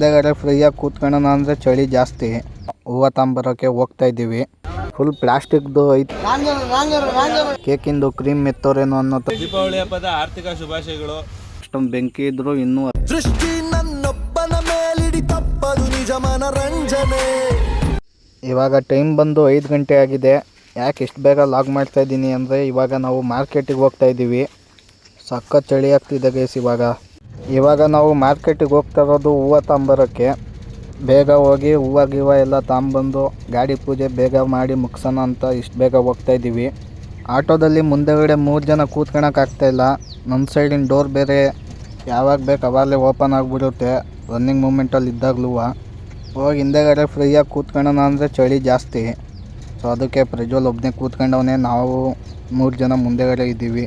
ಹಿಂದೆಗಡೆ ಫ್ರೀಯಾಗಿ ಕೂತ್ಕೊಳ್ಳೋಣ ಅಂದರೆ ಚಳಿ ಜಾಸ್ತಿ. ಹೂವು ತಗೊಂಬರೋಕ್ಕೆ ಹೋಗ್ತಾ ಇದ್ದೀವಿ. ಫುಲ್ ಪ್ಲಾಸ್ಟಿಕ್ದು ಐತಿ. ಕೇಕಿಂದು ಕ್ರೀಮ್ ಮೆತ್ತೋರೇನು ಅನ್ನೋ ದೀಪಾವಳಿ ಹಬ್ಬದ ಆರ್ಥಿಕ ಶುಭಾಶಯಗಳು. ಅಷ್ಟೊಂದು ಬೆಂಕಿ ಇದ್ರು ಇನ್ನೂ ಸೃಷ್ಟಿ ನನ್ನೊಬ್ಬನ ಮೇಲಿಡಿ ತಪ್ಪದು ನಿಜ ಮನರಂಜನೆ ಇವಾಗ ಟೈಮ್ ಬಂದು ಐದು ಗಂಟೆ ಆಗಿದೆ. ಯಾಕೆ ಇಷ್ಟು ಬೇಗ ಲಾಗ್ ಮಾಡ್ತಾ ಇದ್ದೀನಿ ಅಂದರೆ ಇವಾಗ ನಾವು ಮಾರ್ಕೆಟಿಗೆ ಹೋಗ್ತಾ ಇದ್ದೀವಿ. ಸಖತ್ ಚಳಿ ಆಗ್ತಿದೆ ಗೈಸ್ ಇವಾಗ. ಇವಾಗ ನಾವು ಮಾರ್ಕೆಟಿಗೆ ಹೋಗ್ತಾ ಇರೋದು ಹೂವು ತಗೊಂಬರೋಕ್ಕೆ ಬೇಗ ಹೋಗಿ ಹೂವು ಗಿವ ಎಲ್ಲ ತಗೊಂಬಂದು ಗಾಡಿ ಪೂಜೆ ಬೇಗ ಮಾಡಿ ಮುಗ್ಸೋಣ ಅಂತ ಇಷ್ಟು ಬೇಗ ಹೋಗ್ತಾ ಇದ್ದೀವಿ. ಆಟೋದಲ್ಲಿ ಮುಂದೆಗಡೆ ಮೂರು ಜನ ಕೂತ್ಕೊಳಕ್ಕಾಗ್ತಾಯಿಲ್ಲ ನಮ್ಮ ಸೈಡಿನ ಡೋರ್ ಬೇರೆ ಯಾವಾಗ ಬೇಕು ಅವಾಗಲೇ ಓಪನ್ ಆಗಿಬಿಡುತ್ತೆ. ರನ್ನಿಂಗ್ ಮೂಮೆಂಟಲ್ಲಿ ಇದ್ದಾಗಲೂ ಹೋಗಿ ಹಿಂದೆಗಡೆ ಫ್ರೀಯಾಗಿ ಕೂತ್ಕೊಳ್ಳೋಣ ಅಂದರೆ ಚಳಿ ಜಾಸ್ತಿ. ಸೊ ಅದಕ್ಕೆ ಪ್ರಜ್ವಲ್ ಒಬ್ಬನೇ ಕೂತ್ಕೊಂಡವನೇ ನಾವು ಮೂರು ಜನ ಮುಂದೆಗಡೆ ಇದ್ದೀವಿ.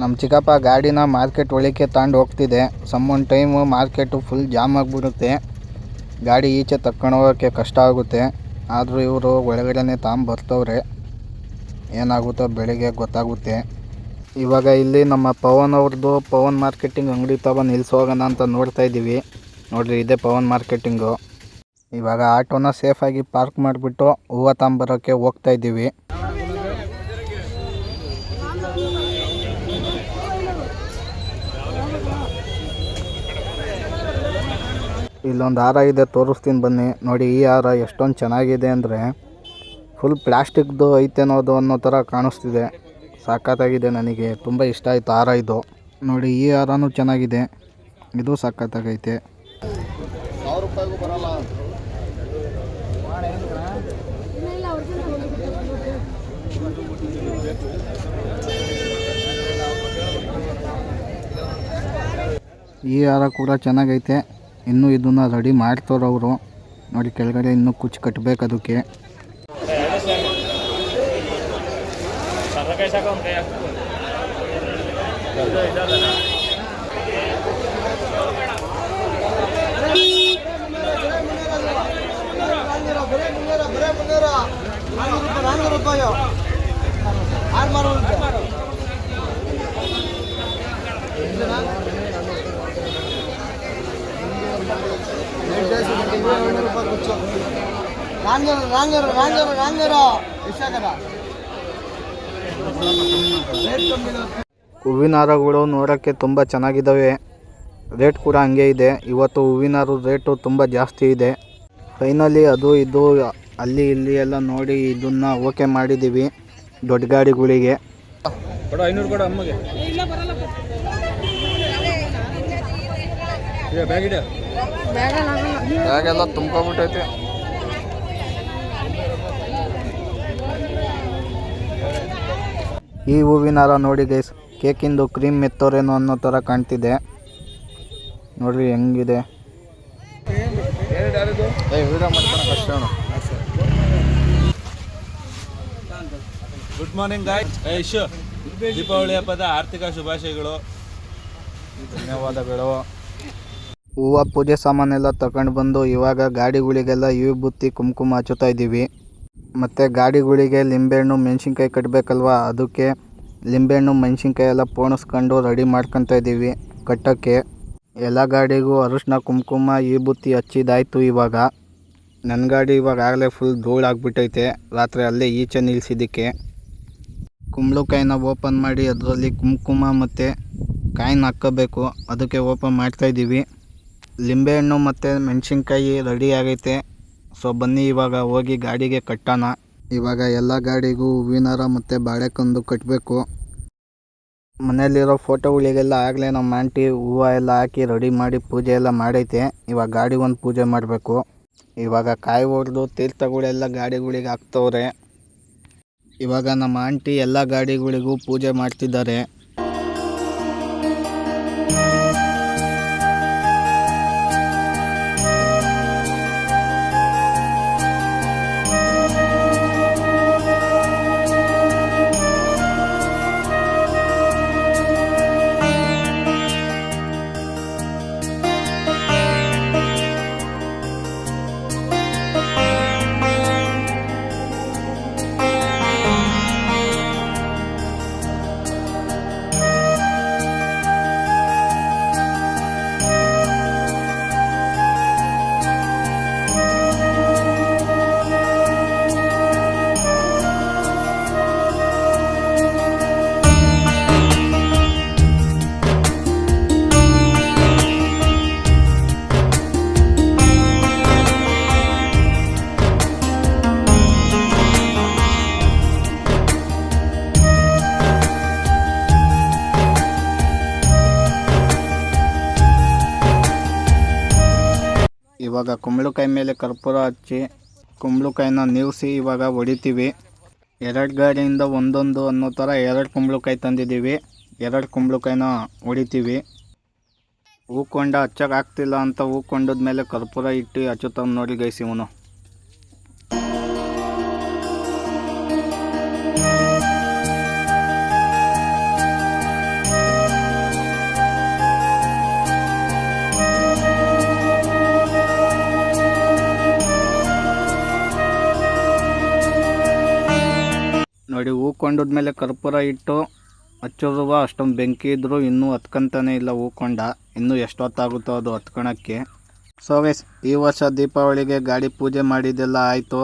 ನಮ್ಮ ಚಿಕ್ಕಪ್ಪ ಗಾಡಿನ ಮಾರ್ಕೆಟ್ ಒಳಕ್ಕೆ ತಗೊಂಡು ಹೋಗ್ತಿದೆ. Some one time market full jam ಆಗಿಬಿಡುತ್ತೆ. ಗಾಡಿ ಈಚೆ ತಕ್ಕೊಂಡು ಹೋಗೋಕ್ಕೆ ಕಷ್ಟ ಆಗುತ್ತೆ. ಆದರೂ ಇವರು ಒಳಗಡೆನೆ ತಗೊಂಬರ್ತವ್ರೆ ಏನಾಗುತ್ತೋ ಬೆಳಿಗ್ಗೆ ಗೊತ್ತಾಗುತ್ತೆ. ಇವಾಗ ಇಲ್ಲಿ ನಮ್ಮ ಪವನ್ ಅವ್ರದ್ದು ಪವನ್ ಮಾರ್ಕೆಟಿಂಗ್ ಅಂಗಡಿ ತಗೊಂಡು ನಿಲ್ಲಿಸೋಗೋಣ ಅಂತ ನೋಡ್ತಾ ಇದ್ದೀವಿ ನೋಡಿರಿ ಇದೇ ಪವನ್ ಮಾರ್ಕೆಟಿಂಗು. ಇವಾಗ ಆಟೋನ ಸೇಫಾಗಿ ಪಾರ್ಕ್ ಮಾಡಿಬಿಟ್ಟು ಹೂವು ತಗೊಂಬರೋಕ್ಕೆ ಹೋಗ್ತಾ ಇದ್ದೀವಿ ಇಲ್ಲೊಂದು ಹಾರ ಇದೆ, ತೋರಿಸ್ತೀನಿ ಬನ್ನಿ. ನೋಡಿ, ಈ ಹಾರ ಎಷ್ಟೊಂದು ಚೆನ್ನಾಗಿದೆ ಅಂದರೆ ಫುಲ್ ಪ್ಲಾಸ್ಟಿಕ್ದು ಐತೆ ಅನ್ನೋದು ಅನ್ನೋ ಥರ ಕಾಣಿಸ್ತಿದೆ. ಸಖತ್ತಾಗಿದೆ ನನಗೆ. ತುಂಬ ಇಷ್ಟ ಆಯಿತು ಹಾರ ಇದು. ನೋಡಿ, ಈ ಹಾರನೂ ಚೆನ್ನಾಗಿದೆ. ಇದು ಸಖತ್ತಾಗೈತೆ ಈ ಹಾರ ಕೂಡ ಚೆನ್ನಾಗೈತೆ. ಇನ್ನೂ ಇದನ್ನು ರೆಡಿ ಮಾಡ್ತಾರೆ ಅವರು. ನೋಡಿ ಕೆಳಗಡೆ ಇನ್ನು ಕುಚ್ಚು ಕಟ್ಟಬೇಕು ಅದಕ್ಕೆ. ಹೂವಿನ ಹಾರಗಳು ನೋಡೋಕ್ಕೆ ತುಂಬ ಚೆನ್ನಾಗಿದ್ದಾವೆ. ರೇಟ್ ಕೂಡ ಹಂಗೆ ಇದೆ. ಇವತ್ತು ಹೂವಿನ ಹಾರ ರೇಟು ತುಂಬ ಜಾಸ್ತಿ ಇದೆ. ಫೈನಲಿ ಅದು ಇದು ಅಲ್ಲಿ ಇಲ್ಲಿ ಎಲ್ಲ ನೋಡಿ ಇದನ್ನು ಓಕೆ ಮಾಡಿದ್ದೀವಿ ದೊಡ್ಡ ಗಾಡಿಗಳಿಗೆ. ಬ್ಯಾಗೆಲ್ಲ ತುಂಬ್ಕೊಬಿಟ್ಟೈತೆ. ಈ ಹೂವಿನ ಹಾರ ನೋಡಿ ಗೈಸ್ ಕೇಕಿಂದು ಕ್ರೀಮ್ ಮೆತ್ತೋರೇನೋ ಅನ್ನೋ ಥರ ಕಾಣ್ತಿದೆ. ನೋಡ್ರಿ ಹೆಂಗಿದೆ? Good morning guys Deepavali ಹಬ್ಬದ ಆರ್ಥಿಕ ಶುಭಾಶಯಗಳು. ಧನ್ಯವಾದಗಳು. ಹೂವು, ಪೂಜೆ ಸಾಮಾನೆಲ್ಲ ತಗೊಂಡು ಬಂದು ಇವಾಗ ಗಾಡಿಗಳಿಗೆಲ್ಲ ವಿಭೂತಿ ಕುಂಕುಮ ಹಚ್ಚುತ್ತಾ ಇದ್ದೀವಿ. ಮತ್ತು ಗಾಡಿಗಳಿಗೆ ಲಿಂಬೆಹಣ್ಣು, ಮೆಣಸಿನ್ಕಾಯಿ ಕಟ್ಟಬೇಕಲ್ವ ಅದಕ್ಕೆ ಲಿಂಬೆಹಣ್ಣು, ಮೆಣಸಿನ್ಕಾಯಿ ಎಲ್ಲ ಪೋಣಿಸ್ಕೊಂಡು ರೆಡಿ ಮಾಡ್ಕೊತಾ ಇದ್ದೀವಿ ಕಟ್ಟೋಕ್ಕೆ. ಎಲ್ಲ ಗಾಡಿಗೂ ಅರಿಶಿನ, ಕುಂಕುಮ ಈ ಬುತ್ತಿ ಹಚ್ಚಿದಾಯ್ತು ಇವಾಗ. ನನ್ನ ಗಾಡಿ ಇವಾಗ ಆಗಲೇ ಫುಲ್ ಧೂಳಾಗ್ಬಿಟ್ಟೈತೆ ರಾತ್ರಿ ಅಲ್ಲೇ ಈಚೆ ನಿಲ್ಲಿಸಿದ್ದಕ್ಕೆ ಕುಂಬಳಕಾಯಿನ ಓಪನ್ ಮಾಡಿ ಅದರಲ್ಲಿ ಕುಂಕುಮ ಮತ್ತು ಕಾಯಿನ ಹಾಕ್ಕೋಬೇಕು ಅದಕ್ಕೆ ಓಪನ್ ಮಾಡ್ತಾಯಿದ್ದೀವಿ ಲಿಂಬೆಹಣ್ಣು ಮತ್ತು ಮೆಣಸಿನ್ಕಾಯಿ ರೆಡಿ ಆಗೈತೆ. ಸೊ ಬನ್ನಿ ಇವಾಗ ಹೋಗಿ ಗಾಡಿಗೆ ಕಟ್ಟೋಣ. ಇವಾಗ ಎಲ್ಲ ಗಾಡಿಗೂ ಹೂವಿನಾರ ಮತ್ತು ಬಾಳೆಕಂದು ಕಟ್ಟಬೇಕು ಮನೆಯಲ್ಲಿರೋ ಫೋಟೋಗಳಿಗೆಲ್ಲ ಆಗಲೇ ನಮ್ಮ ಆಂಟಿ ಹೂವು ಎಲ್ಲ ಹಾಕಿ ರೆಡಿ ಮಾಡಿ ಪೂಜೆ ಎಲ್ಲ ಮಾಡೈತೆ. ಇವಾಗ ಗಾಡಿ ಒಂದು ಪೂಜೆ ಮಾಡಬೇಕು. ಇವಾಗ ಕಾಯಿ ಹೊಡೆದು ತೀರ್ಥಗಳೆಲ್ಲ ಗಾಡಿಗಳಿಗೆ ಹಾಕ್ತವ್ರೆ. ಇವಾಗ ನಮ್ಮ ಆಂಟಿ ಎಲ್ಲ ಗಾಡಿಗಳಿಗೂ ಪೂಜೆ ಮಾಡ್ತಿದ್ದಾರೆ. ಇವಾಗ ಕುಂಬಳಕಾಯಿ ಮೇಲೆ ಕರ್ಪೂರ ಹಚ್ಚಿ ಕುಂಬಳಕಾಯಿನ ನೀವಿಸಿ ಇವಾಗ ಹೊಡಿತೀವಿ ಎರಡು ಗಾಡಿಯಿಂದ ಒಂದೊಂದು ಅನ್ನೋ ಥರ ಎರಡು ಕುಂಬಳಕಾಯಿ ತಂದಿದ್ದೀವಿ. ಎರಡು ಕುಂಬಳಕಾಯಿನ ಹೊಡಿತೀವಿ ಹೂಕೊಂಡ ಹಚ್ಚಕ್ಕೆ ಆಗ್ತಿಲ್ಲ ಅಂತ ಹೂಕೊಂಡದ ಮೇಲೆ ಕರ್ಪೂರ ಇಟ್ಟು ಹಚ್ಚುತ್ತಾನೆ ನೋಡಿ ಗೈಸ್ ಇವನು. ನೋಡಿ ಹೂಕೊಂಡದ ಮೇಲೆ ಕರ್ಪೂರ ಇಟ್ಟು ಹಚ್ಚಿರುವ ಅಷ್ಟೊಂದು ಬೆಂಕಿ ಇದ್ದರೂ ಇನ್ನೂ ಹತ್ಕೊಂತಾನೆ ಇಲ್ಲ ಹೂಕೊಂಡ. ಇನ್ನೂ ಎಷ್ಟೊತ್ತಾಗುತ್ತೋ ಅದು ಹತ್ಕೊಳಕ್ಕೆ. ಸೊ ಗೈಸ್ ಈ ವರ್ಷ ದೀಪಾವಳಿಗೆ ಗಾಡಿ ಪೂಜೆ ಮಾಡಿದ್ದೆಲ್ಲ ಆಯಿತು.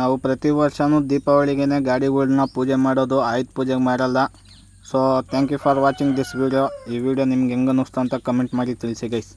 ನಾವು ಪ್ರತಿ ವರ್ಷವೂ ದೀಪಾವಳಿಗೆ ಗಾಡಿಗಳನ್ನ ಪೂಜೆ ಮಾಡೋದು ಆಯ್ತು, ಪೂಜೆ ಮಾಡಲ್ಲ. So thank you for watching this video ಈ ವಿಡಿಯೋ ನಿಮ್ಗೆ ಹೆಂಗೆ ಅನ್ನಿಸ್ತು ಅಂತ ಕಮೆಂಟ್ ಮಾಡಿ ತಿಳಿಸಿ ಗೈಸ್